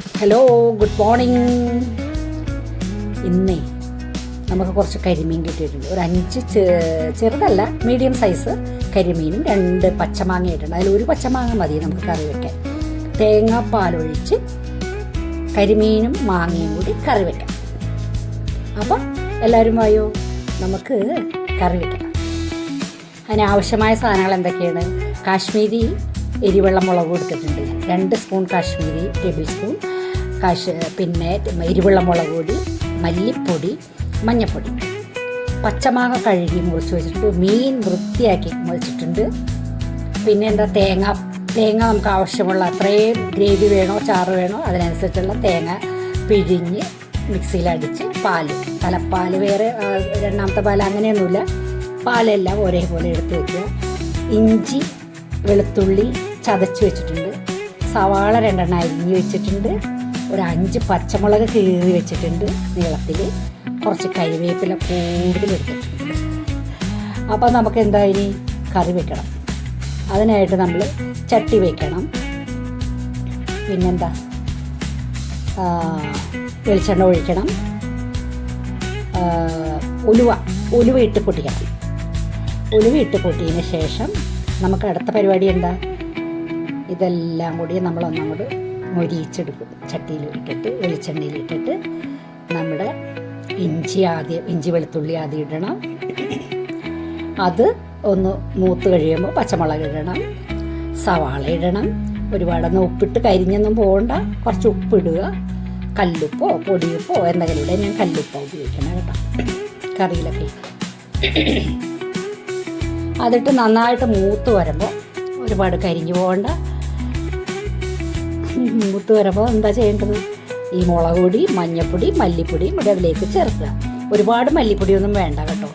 Hello good morning ഇന്നേ നമുക്ക് കുറച്ച് കരിമീൻ കിട്ടിയിട്ടുണ്ട്. ഒരു അഞ്ച് ചെറുതല്ല മീഡിയം സൈസ് കരിമീനും രണ്ട് പച്ചമാങ്ങ ഇട്ടുണ്ട് അതിൽ ഒരു പച്ചമാങ്ങ മതി നമുക്ക് കറി വെക്കാൻ. തേങ്ങാപ്പാലൊഴിച്ച് കരിമീനും മാങ്ങയും കൂടി കറി വെക്കാം. അപ്പം എല്ലാവരും വായോ? നമുക്ക് കറി വെക്കാം. അതിനാവശ്യമായ സാധനങ്ങൾ എന്തൊക്കെയാണ്? കാശ്മീരി എരിവെള്ള മുളക് എടുത്തിട്ടുണ്ട് രണ്ട് സ്പൂൺ കാശ്മീരി ടേബിൾ സ്പൂൺ കാശ് പിന്നെ എരിവെള്ളം മുളക് പൊടി മല്ലിപ്പൊടി മഞ്ഞൾപ്പൊടി പച്ചമാങ്ങ കഴുകി മുറിച്ച് വെച്ചിട്ടുണ്ട്. മീൻ വൃത്തിയാക്കി മുറിച്ചിട്ടുണ്ട്. പിന്നെ എന്താ തേങ്ങ? തേങ്ങ നമുക്ക് ആവശ്യമുള്ള അത്രയും ഗ്രേവി വേണോ ചാറ് വേണോ അതിനനുസരിച്ചുള്ള തേങ്ങ പിഴിഞ്ഞ് മിക്സിയിലടിച്ച് പാൽ. തലപ്പാൽ വേറെ രണ്ടാമത്തെ പാൽ അങ്ങനെയൊന്നുമില്ല. പാലെല്ലാം ഒരേപോലെ എടുത്ത് വെക്കുക. ഇഞ്ചി വെളുത്തുള്ളി ചതച്ച് വെച്ചിട്ടുണ്ട്. സവാള രണ്ടെണ്ണം അരിഞ്ഞ് വെച്ചിട്ടുണ്ട്. ഒരു അഞ്ച് പച്ചമുളക് കീറി വെച്ചിട്ടുണ്ട് നീളത്തിൽ കുറച്ച് കരിവേപ്പില കൂടുതൽ എടുത്തിട്ടുണ്ട്. അപ്പോൾ നമുക്ക് എന്താ ഇനി കറി വെക്കണം. അതിനായിട്ട് നമ്മൾ ചട്ടി വെക്കണം. പിന്നെന്താ? വെളിച്ചെണ്ണ ഒഴിക്കണം. ഉലുവ ഉലുവ ഇട്ട് പൊട്ടിക്കണം. ഉലുവ ഇട്ട് പൊട്ടിയതിന് ശേഷം നമുക്ക് അടുത്ത പരിപാടി എന്താ? ഇതെല്ലാം കൂടി മൊരിയിച്ചെടുക്കും. ചട്ടിയിൽ ഇട്ടിട്ട് വെളിച്ചെണ്ണയിൽ ഇട്ടിട്ട് നമ്മുടെ ഇഞ്ചി ആദ്യം ഇഞ്ചി വെളുത്തുള്ളി ആദ്യം ഇടണം. അത് ഒന്ന് മൂത്ത് കഴിയുമ്പോൾ പച്ചമുളക് ഇടണം. സവാള ഇടണം. ഒരുപാടൊന്നും ഉപ്പിട്ട് കരിഞ്ഞൊന്നും പോകണ്ട. കുറച്ച് ഉപ്പിടുക. കല്ലുപ്പോ പൊടിയുപ്പോ എന്തെങ്കിലും ഇവിടെ ഞാൻ കല്ലുപ്പോ ഉപയോഗിക്കണം കേട്ടോ. കറിയിലൊക്കെ. അതിട്ട് നന്നായിട്ട് മൂത്ത് വരുമ്പോൾ ഒരുപാട് കരിഞ്ഞു പോകണ്ട. മൂത്ത് വരുമ്പോൾ എന്താ ചെയ്യേണ്ടത്? ഈ മുളക് പൊടി മഞ്ഞൾപ്പൊടി മല്ലിപ്പൊടിയും ഇവിടെ അതിലേക്ക് ചേർക്കുക. ഒരുപാട് മല്ലിപ്പൊടിയൊന്നും വേണ്ട കേട്ടോ.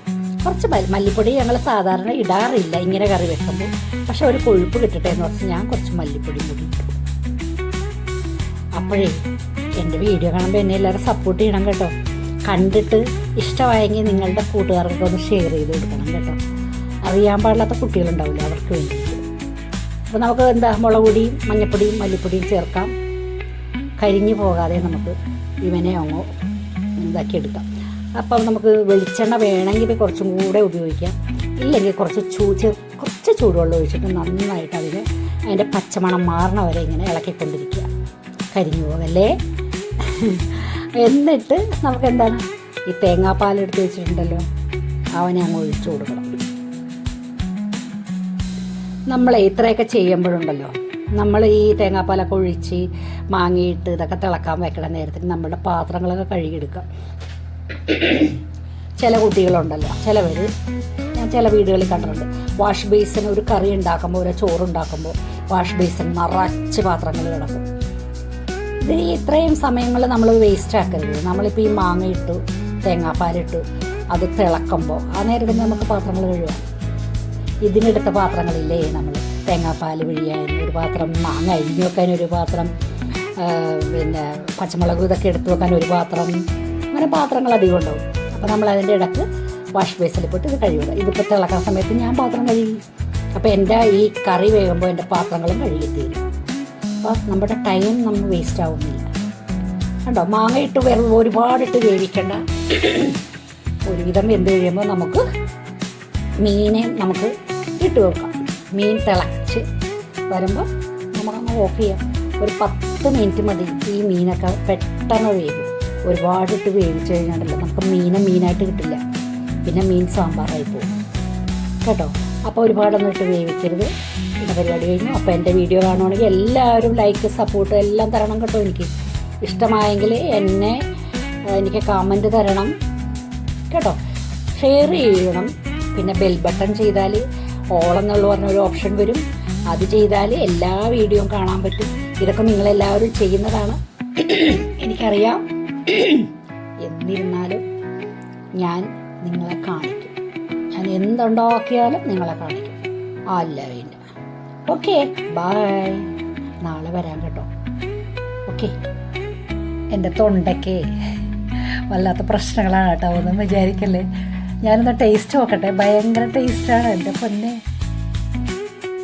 കുറച്ച് മല്ലിപ്പൊടി ഞങ്ങൾ സാധാരണ ഇടാറില്ല ഇങ്ങനെ കറി വെക്കുമ്പോൾ. പക്ഷെ ഒരു കൊഴുപ്പ് കിട്ടട്ടെ എന്ന് പറഞ്ഞ് ഞാൻ കുറച്ച് മല്ലിപ്പൊടി കൂടി ഇട്ടു. അപ്പോഴേ എന്റെ വീഡിയോ കാണുമ്പോൾ എന്നെ എല്ലാവരും സപ്പോർട്ട് ചെയ്യണം കേട്ടോ. കണ്ടിട്ട് ഇഷ്ടമായെങ്കിൽ നിങ്ങളുടെ കൂട്ടുകാർക്കൊക്കെ ഒന്ന് ഷെയർ ചെയ്ത് കൊടുക്കണം കേട്ടോ. അറിയാൻ പാടില്ലാത്ത കുട്ടികളുണ്ടാവില്ല? അവർക്ക് വേണ്ടിയിട്ട് അപ്പോൾ നമുക്ക് എന്താ മുളക് പൊടിയും മഞ്ഞപ്പൊടിയും മല്ലിപ്പൊടിയും ചേർക്കാം. കരിഞ്ഞു പോകാതെ നമുക്ക് ഇവനെ അങ്ങോ ഇതാക്കി എടുക്കാം അപ്പം നമുക്ക് വെളിച്ചെണ്ണ വേണമെങ്കിൽ കുറച്ചും കൂടെ ഉപയോഗിക്കാം. ഇല്ലെങ്കിൽ കുറച്ച് ചൂ കുറച്ച് ചൂടുവെള്ളം ഒഴിച്ചിട്ട് നന്നായിട്ട് അതിന് അതിന്റെ പച്ചമണം മാറണ വരെ ഇങ്ങനെ ഇളക്കിക്കൊണ്ടിരിക്കുക. കരിഞ്ഞു പോകല്ലേ? എന്നിട്ട് നമുക്ക് എന്താണ് ഈ തേങ്ങാപ്പാൽ എടുത്ത് വെച്ചിട്ടുണ്ടല്ലോ അവനെ അങ്ങ് ഒഴിച്ചു കൊടുക്കണം. നമ്മൾ ഇത്രയൊക്കെ ചെയ്യുമ്പോഴുണ്ടല്ലോ. നമ്മൾ ഈ തേങ്ങാപ്പാലൊക്കെ ഒഴിച്ച് മാങ്ങിയിട്ട് ഇതൊക്കെ തിളക്കാൻ വെക്കണ നേരത്തിൽ നമ്മുടെ പാത്രങ്ങളൊക്കെ കഴുകിയെടുക്കാം ചില കുട്ടികളുണ്ടല്ലോ. ചിലവർ ഞാൻ ചില വീടുകളിൽ കണ്ടിട്ടുണ്ട്. വാഷ് ബേസിൻ ഒരു കറി ഉണ്ടാക്കുമ്പോൾ ഒരു ചോറുണ്ടാക്കുമ്പോൾ വാഷ് ബേസിൻ നിറച്ച് പാത്രങ്ങൾ കിടക്കും. ഇത് ഇത്രയും സമയങ്ങൾ നമ്മൾ വേസ്റ്റ് ആക്കരുത്. നമ്മളിപ്പോൾ ഈ മാങ്ങ ഇട്ടു തേങ്ങാപ്പാലിട്ടു അത് തിളക്കുമ്പോൾ ആ നേരത്തിൽ നമുക്ക് പാത്രങ്ങൾ കഴുകാം. ഇതിനെടുത്ത പാത്രങ്ങളില്ലേ നമ്മൾ? തേങ്ങാപ്പാൽ പിഴിയാൻ ഒരു പാത്രം മാങ്ങ അരിഞ്ഞു വെക്കാൻ ഒരു പാത്രം പിന്നെ പച്ചമുളക് ഇതൊക്കെ എടുത്തു വെക്കാൻ ഒരു പാത്രം. അങ്ങനെ പാത്രങ്ങൾ അധികം ഉണ്ടാവും. അപ്പോൾ നമ്മൾ അതിന്റെ ഇടയ്ക്ക് വാഷ് ബേസിൽ പോയിട്ട് ഇത് കഴിയുക ഇതിപ്പോൾ തിളക്കാൻ സമയത്ത് ഞാൻ പാത്രം കഴുകി. അപ്പോൾ എന്റെ ഈ കറി വേകുമ്പോൾ എന്റെ പാത്രങ്ങളും കഴുകി തീരും അപ്പോൾ നമ്മുടെ ടൈം നമ്മൾ വേസ്റ്റ് ആവുന്നില്ല. കണ്ടോ? മാങ്ങ ഇട്ട് വെറും ഒരുപാടിട്ട് വേവിക്കേണ്ട. ഒരുവിധം വെന്ത് കഴിയുമ്പോൾ നമുക്ക് മീനെ നമുക്ക് ഇട്ട് വെക്കാം. മീൻ തിളച്ച് വരുമ്പോൾ നമ്മളങ്ങ് ഓഫ് ചെയ്യാം. ഒരു പത്ത് മിനിറ്റ് മതി ഈ മീനൊക്കെ പെട്ടെന്ന് വേവും. ഒരുപാടിട്ട് വേവിച്ച് കഴിഞ്ഞാണ്ടല്ലോ നമുക്ക് മീനെ മീനായിട്ട് കിട്ടില്ല. പിന്നെ മീൻ സാമ്പാറായി പോകും. കേട്ടോ? അപ്പോൾ ഒരുപാടൊന്നും ഇട്ട് വേവിക്കരുത്. എന്റെ പരിപാടി കഴിഞ്ഞു. അപ്പോൾ എന്റെ വീഡിയോ കാണുവാണെങ്കിൽ എല്ലാവരും ലൈക്ക് സപ്പോർട്ട് എല്ലാം തരണം കേട്ടോ എനിക്ക്. ഇഷ്ടമായെങ്കിൽ എന്നെ എനിക്ക് കമന്റ് തരണം. കേട്ടോ? ഷെയർ ചെയ്യണം. പിന്നെ ബെൽ ബട്ടൺ ചെയ്താൽ ഓൾ എന്നുള്ള പറഞ്ഞ ഒരു ഓപ്ഷൻ വരും. അത് ചെയ്താൽ എല്ലാ വീഡിയോയും കാണാൻ പറ്റും. ഇതൊക്കെ നിങ്ങളെല്ലാവരും ചെയ്യുന്നതാണ്. എനിക്കറിയാം. എന്നിരുന്നാലും ഞാൻ നിങ്ങളെ കാണിക്കും. ഞാൻ എന്തുണ്ടാക്കിയാലും നിങ്ങളെ കാണിക്കും. അല്ല വേണ്ട. ഓക്കെ ബായ് നാളെ വരാം കേട്ടോ. ഓക്കെ എന്റെ തൊണ്ടയ്ക്ക് വല്ലാത്ത പ്രശ്നങ്ങളാണ് കേട്ടോ ഒന്നും വിചാരിക്കല്ലേ? ഞാനൊന്ന് ടേസ്റ്റ് നോക്കട്ടെ. ഭയങ്കര ടേസ്റ്റാണ് എന്റെ പൊന്നെ.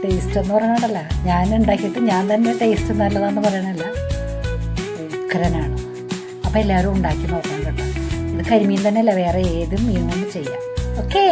ടേസ്റ്റ് എന്ന് പറയണല്ല ഞാൻ ഉണ്ടാക്കിയിട്ട് ഞാൻ തന്നെ ടേസ്റ്റ് നല്ലതാന്ന് പറയണല്ല ഉക്കരനാണ് അപ്പോൾ എല്ലാവരും ഉണ്ടാക്കി നോക്കണം കേട്ടോ. ഇത് കരിമീൻ തന്നെയല്ല വേറെ ഏത് മീനും ചെയ്യാം. ഓക്കേ